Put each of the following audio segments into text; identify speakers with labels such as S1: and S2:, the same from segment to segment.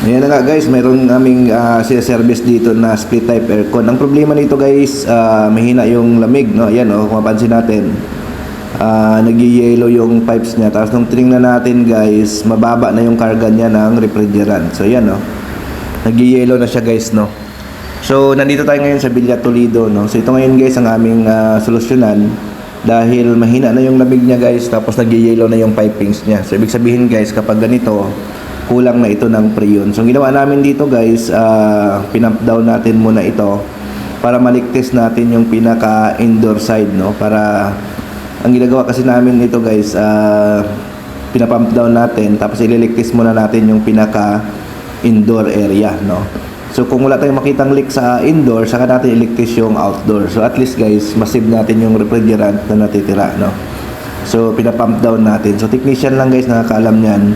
S1: Ayan na nga guys, mayroon naming uh, service dito na split type aircon. Ang problema nito guys, ah, mahina yung lamig, no? Ayan oh, kung mapansin natin. Ah, nag-yellow yung pipes niya. Tapos nung tiningnan natin guys, mababa na yung karga niya ng refrigerant. So ayan oh. Nag-yellow na siya guys, no? So nandito tayo ngayon sa Villa Toledo, no? So ito ngayon guys ang aming ah, solusyonan dahil mahina na yung lamig niya guys tapos nag-yellow na yung pipings niya. So ibig sabihin guys, kapag ganito, kulang na ito ng preyon. So ginawa namin dito guys, uh, pinump down natin muna ito para maligtis natin yung pinaka indoor side no? Para ang ginagawa kasi namin nito guys uh, pinapump down natin tapos ililigtis muna natin yung pinaka indoor area no? So kung wala tayong makitang leak sa indoor saka natin iligtis yung outdoor. So at least guys masave natin yung refrigerant na natitira no? So pinapump down natin. So technician lang guys nakakaalam niyan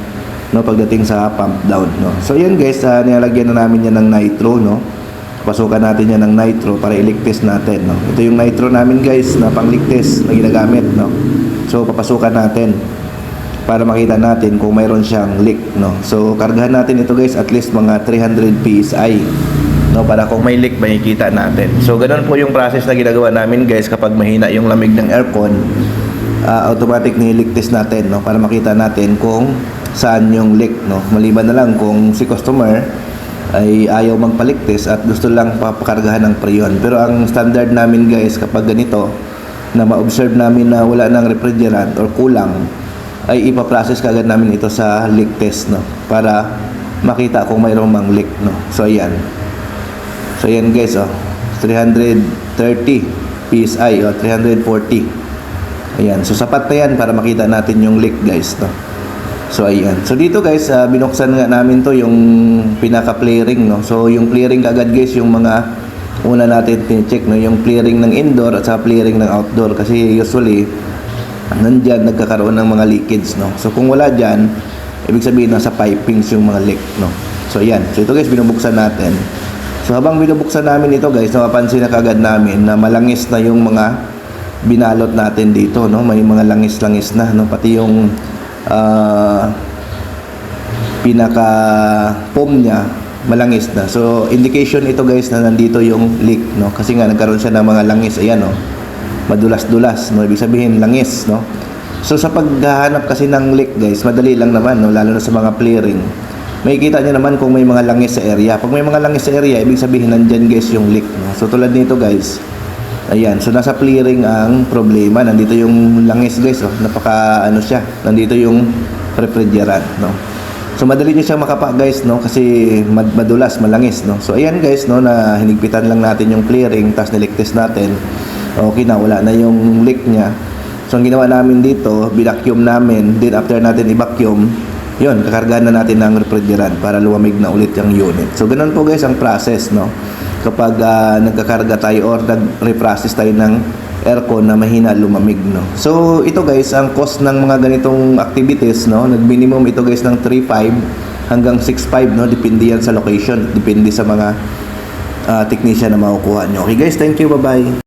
S1: no pagdating sa pump down no. So yan guys uh, nilalagyan na namin yan ng nitro no. Pasukan natin yan ng nitro para iligtis natin no. Ito yung nitro namin guys na pangligtis na ginagamit no. So papasukan natin para makita natin kung mayroon siyang leak no. So kargahan natin ito guys at least mga 300 psi no para kung may leak makikita natin. So ganun po yung process na ginagawa namin guys kapag mahina yung lamig ng aircon uh, automatic niligtis natin no para makita natin kung saan yung leak no? Maliban na lang kung si customer ay ayaw magpaligtis at gusto lang papakargahan ng preyon pero ang standard namin guys kapag ganito na ma-observe namin na wala ng refrigerant or kulang ay ipaprocess kagad namin ito sa leak test no? Para makita kung mayroong mang leak no? So ayan. So ayan guys oh. 330 psi o 340 ayan. So sapat na yan para makita natin yung leak guys no So ayan. So dito guys, uh, binuksan nga namin to yung pinaka clearing no. So yung clearing agad guys yung mga una natin check no, yung clearing ng indoor at sa clearing ng outdoor kasi usually nandiyan nagkakaroon ng mga leakage no. So kung wala diyan, ibig sabihin nasa pipings yung mga leak no. So ayan. So ito guys binubuksan natin. So habang binubuksan namin ito guys, napapansin na kagad namin na malangis na yung mga binalot natin dito no. May mga langis-langis na no pati yung uh, pinaka foam niya malangis na. So indication ito guys na nandito yung leak no kasi nga nagkaroon siya ng mga langis ayan no. Madulas-dulas no ibig sabihin langis no. So sa paghahanap kasi ng leak guys, madali lang naman no lalo na sa mga flaring. Makikita niyo naman kung may mga langis sa area. Pag may mga langis sa area, ibig sabihin nandiyan guys yung leak no. So tulad nito guys, Ayan, so nasa clearing ang problema. Nandito yung langis guys, oh. napaka ano siya. Nandito yung refrigerant, no. So madali niyo siyang makapa guys, no, kasi mad madulas, malangis, no. So ayan guys, no, na hinigpitan lang natin yung clearing, tapos niligtis natin. Okay na, wala na yung leak niya. So ang ginawa namin dito, binacuum namin, then after natin i-vacuum, yun, kakargahan na natin ng refrigerant para luwamig na ulit yung unit. So ganun po guys ang process, no kapag uh, nagkakarga tayo or nag-reprocess tayo ng aircon na mahina lumamig no. So ito guys ang cost ng mga ganitong activities no, nag-minimum ito guys ng 3.5 hanggang 6.5 no, depende yan sa location, depende sa mga uh, technician na makukuha nyo. Okay guys, thank you, bye-bye.